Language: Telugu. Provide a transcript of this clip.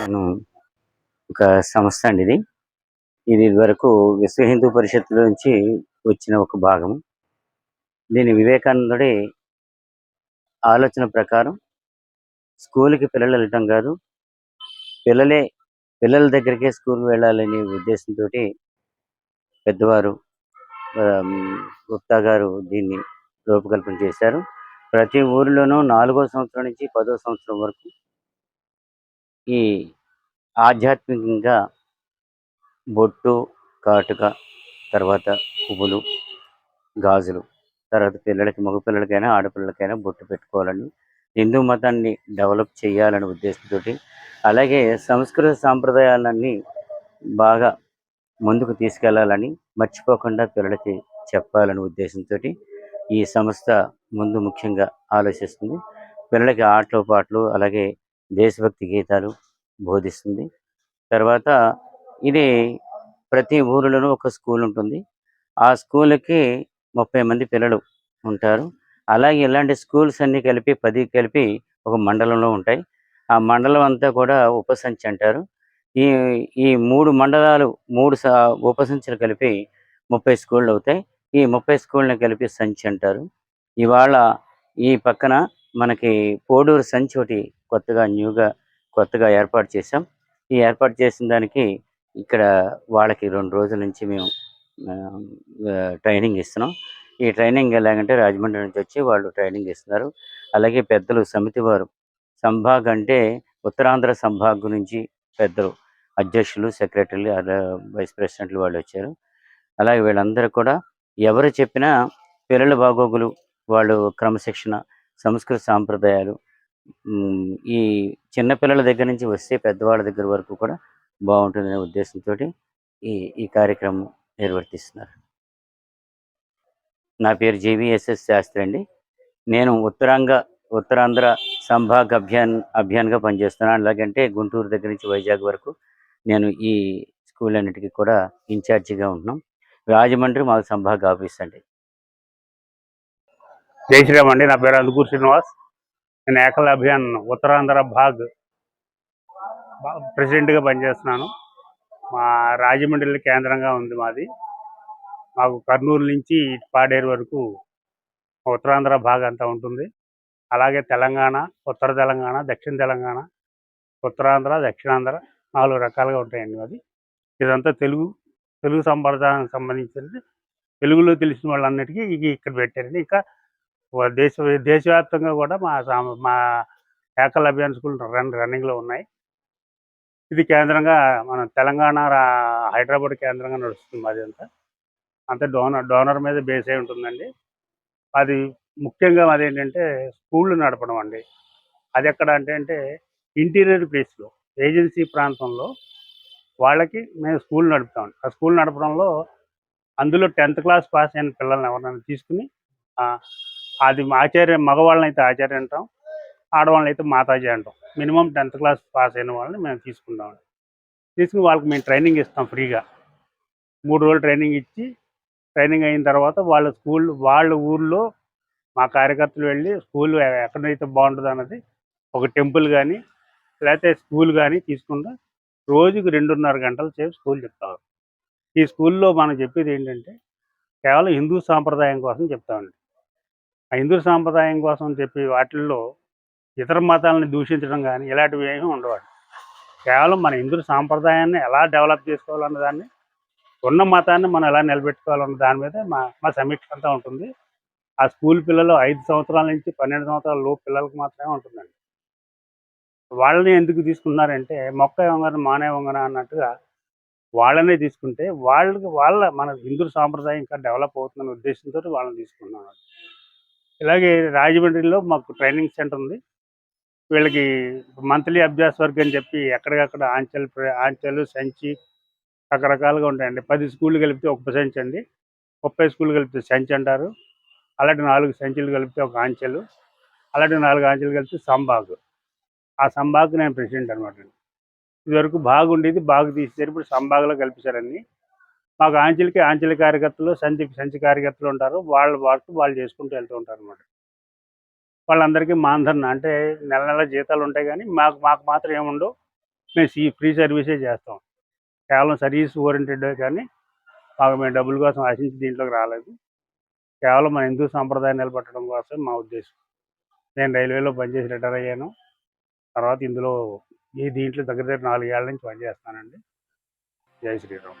నేను ఒక సంస్థ అండి ఇది. ఇది వరకు విశ్వ హిందూ పరిషత్ నుంచి వచ్చిన ఒక భాగం. దీని వివేకానందుడి ఆలోచన ప్రకారం స్కూల్కి పిల్లలు వెళ్ళటం కాదు పిల్లలే పిల్లల దగ్గరికే స్కూల్ వెళ్ళాలనే ఉద్దేశంతో పెద్దవారు గుప్తా గారు దీన్ని రూపకల్పన చేశారు. ప్రతి ఊరిలోనూ నాలుగో సంవత్సరం నుంచి పదో సంవత్సరం వరకు ఈ ఆధ్యాత్మికంగా బొట్టు కాటుక తర్వాత పువ్వులు గాజులు తర్వాత పిల్లలకి మగ పిల్లలకైనా ఆడపిల్లలకైనా బొట్టు పెట్టుకోవాలని హిందూ మతాన్ని డెవలప్ చేయాలనే ఉద్దేశంతో అలాగే సంస్కృత సాంప్రదాయాలన్నీ బాగా ముందుకు తీసుకెళ్ళాలని మర్చిపోకుండా పిల్లలకి చెప్పాలనే ఉద్దేశంతో ఈ సంస్థ ముందు ముఖ్యంగా ఆలోచిస్తుంది. పిల్లలకి ఆటలు పాటలు అలాగే దేశభక్తి గీతాలు బోధిస్తుంది. తర్వాత ఇది ప్రతి ఊరిలోనూ ఒక స్కూల్ ఉంటుంది. ఆ స్కూల్కి ముప్పై మంది పిల్లలు ఉంటారు. అలాగే ఇలాంటి స్కూల్స్ అన్ని కలిపి పది కలిపి ఒక మండలంలో ఉంటాయి. ఆ మండలం అంతా కూడా ఉపసంచి అంటారు. ఈ ఈ మూడు మండలాలు మూడు స ఉపసంచులు కలిపి ముప్పై స్కూళ్ళు అవుతాయి. ఈ ముప్పై స్కూళ్ళని కలిపి సంచి అంటారు. ఇవాళ ఈ పక్కన మనకి పోడూరు సంచి ఒకటి కొత్తగా న్యూగా కొత్తగా ఏర్పాటు చేసాం ఈ ఏర్పాటు చేసిన దానికి ఇక్కడ వాళ్ళకి రెండు రోజుల నుంచి మేము ట్రైనింగ్ ఇస్తున్నాం. ఈ ట్రైనింగ్ ఎలాగంటే రాజమండ్రి నుంచి వచ్చి వాళ్ళు ట్రైనింగ్ ఇస్తున్నారు. అలాగే పెద్దలు సమితి వారు సంభాగ్ అంటే ఉత్తరాంధ్ర సంభాగ్ గురించి పెద్దలు అధ్యక్షులు సెక్రటరీలు అలా వైస్ ప్రెసిడెంట్లు వాళ్ళు వచ్చారు. అలాగే వీళ్ళందరూ కూడా ఎవరు చెప్పినా పిల్లల బాగోగులు వాళ్ళు క్రమశిక్షణ సంస్కృత సాంప్రదాయాలు ఈ చిన్నపిల్లల దగ్గర నుంచి వస్తే పెద్దవాళ్ళ దగ్గర వరకు కూడా బాగుంటుందనే ఉద్దేశంతో ఈ ఈ కార్యక్రమం నిర్వర్తిస్తున్నారు. నా పేరు జేవిఎస్ఎస్ శాస్త్రి అండి. నేను ఉత్తరాంగ ఉత్తరాంధ్ర సంభాగ్ అభియాన్ అభియాన్గా పనిచేస్తున్నాను. అలాగంటే గుంటూరు దగ్గర నుంచి వైజాగ్ వరకు నేను ఈ స్కూల్ అన్నిటికీ కూడా ఇన్ఛార్జిగా ఉంటున్నాం. రాజమండ్రి మాకు సంభాగ్ ఆఫీస్ అండి. జై శ్రీరామ్ అండి. నా పేరు అందుకూరు శ్రీనివాస్. నేను ఏకల అభియాన్ ఉత్తరాంధ్ర భాగ్ బా- ప్రెసిడెంట్గా పనిచేస్తున్నాను. మా రాజమండ్రి కేంద్రంగా ఉంది మాది. మాకు కర్నూలు నుంచి పాడేరు వరకు ఉత్తరాంధ్ర భాగ్ అంతా ఉంటుంది. అలాగే తెలంగాణ ఉత్తర తెలంగాణ దక్షిణ తెలంగాణ ఉత్తరాంధ్ర దక్షిణాంధ్ర నాలుగు రకాలుగా ఉంటాయండి మాది. ఇదంతా తెలుగు తెలుగు సంప్రదాయానికి సంబంధించినది. తెలుగులో తెలిసిన వాళ్ళన్నిటికీ ఇది ఇక్కడ పెట్టారండి. ఇంకా దేశ దేశవ్యాప్తంగా కూడా మా మా ఏకల్ అభియాన్ స్కూల్ రన్ రన్నింగ్లో ఉన్నాయి. ఇది కేంద్రంగా మన తెలంగాణ హైదరాబాద్ కేంద్రంగా నడుస్తుంది మాది అంతా. డోనర్ డోనర్ మీద బేస్ అయి ఉంటుందండి. అది ముఖ్యంగా అది ఏంటంటే స్కూళ్ళు నడపడం అండి. అది ఎక్కడ అంటే అంటే ఇంటీరియర్ ప్లేస్లో ఏజెన్సీ ప్రాంతంలో వాళ్ళకి మేము స్కూల్ నడుపుతాం ఆ స్కూల్ నడపడంలో అందులో టెన్త్ క్లాస్ పాస్ అయిన పిల్లల్ని ఎవరైనా తీసుకుని అది ఆచార్య మగవాళ్ళని అయితే ఆచార్య అంటాం ఆడవాళ్ళని అయితే మాతాజీ అంటాం. మినిమం టెన్త్ క్లాస్ పాస్ అయిన వాళ్ళని మేము తీసుకుంటాం. తీసుకుని వాళ్ళకి మేము ట్రైనింగ్ ఇస్తాం ఫ్రీగా. మూడు రోజులు ట్రైనింగ్ ఇచ్చి ట్రైనింగ్ అయిన తర్వాత వాళ్ళ స్కూల్ వాళ్ళ ఊర్లో మా కార్యకర్తలు వెళ్ళి స్కూల్ ఎక్కడైతే బాగుంటుంది అన్నది ఒక టెంపుల్ కానీ లేకపోతే స్కూల్ కానీ తీసుకుంటా రోజుకి రెండున్నర గంటల సేపు స్కూల్ చెప్తారు ఈ స్కూల్లో మనం చెప్పేది ఏంటంటే కేవలం హిందూ సాంప్రదాయం కోసం చెప్తామండి ఆ హిందూ సాంప్రదాయం కోసం చెప్పి వాటిల్లో ఇతర మతాలను దూషించడం కానీ ఇలాంటివి ఏమీ ఉండవాడు. కేవలం మన హిందూ సాంప్రదాయాన్ని ఎలా డెవలప్ చేసుకోవాలన్న దాన్ని ఉన్న మతాన్ని మనం ఎలా నిలబెట్టుకోవాలన్న దాని మీద మా మా సమీక్ష అంతా ఉంటుంది. ఆ స్కూల్ పిల్లలు ఐదు సంవత్సరాల నుంచి పన్నెండు సంవత్సరాల లోపు పిల్లలకు మాత్రమే ఉంటుందండి. వాళ్ళని ఎందుకు తీసుకున్నారంటే మొక్క వంగన మానే వంగన అన్నట్టుగా వాళ్ళనే తీసుకుంటే వాళ్ళకి వాళ్ళ మన హిందూ సాంప్రదాయం ఇంకా డెవలప్ అవుతుందనే ఉద్దేశంతో వాళ్ళని తీసుకున్నాం. ఇలాగే రాజమండ్రిలో మాకు ట్రైనింగ్ సెంటర్ ఉంది. వీళ్ళకి మంత్లీ అభ్యాస వర్క్ అని చెప్పి ఎక్కడికక్కడ ఆంచల్ ప్ర- ఆంచలు సంచి రకరకాలుగా ఉంటాయండి. పది స్కూళ్ళు కలిపితే ఒక సంచి అండి. ముప్పై స్కూళ్ళు కలిపితే సంచి అంటారు. అలాంటి నాలుగు సంచులు కలిపితే ఒక ఆంచెలు. అలాంటి నాలుగు ఆంచెలు కలిపితే సంబాగు ఆ సంబాగ్ నేను ప్రెసిడెంట్ అనమాట ఇదివరకు బాగుండేది బాగు తీసేసారు ఇప్పుడు సంబాగులో కల్పించారని మాకు ఆంచలికి ఆంచలి కార్యకర్తలు సంచి సంచి కార్యకర్తలు ఉంటారు. వాళ్ళ వర్క్ వాళ్ళు చేసుకుంటూ వెళ్తూ ఉంటారు అనమాట వాళ్ళందరికీ మాంధన్న అంటే నెల నెల జీతాలు ఉంటాయి కానీ మాకు మాకు మాత్రం ఏముండవు మేము సీ ఫ్రీ సర్వీసే చేస్తాం. కేవలం సర్వీస్ ఓరియంటెడ్ కానీ మాకు మేము డబ్బుల కోసం ఆశించి దీంట్లోకి రాలేదు. కేవలం మన హిందూ సాంప్రదాయం నిలబెట్టడం కోసం మా ఉద్దేశం. నేను రైల్వేలో పనిచేసి రిటైర్ అయ్యాను. తర్వాత ఇందులో ఈ దీంట్లో దగ్గర దగ్గర నాలుగేళ్ళ నుంచి పనిచేస్తానండి జై శ్రీరామ్.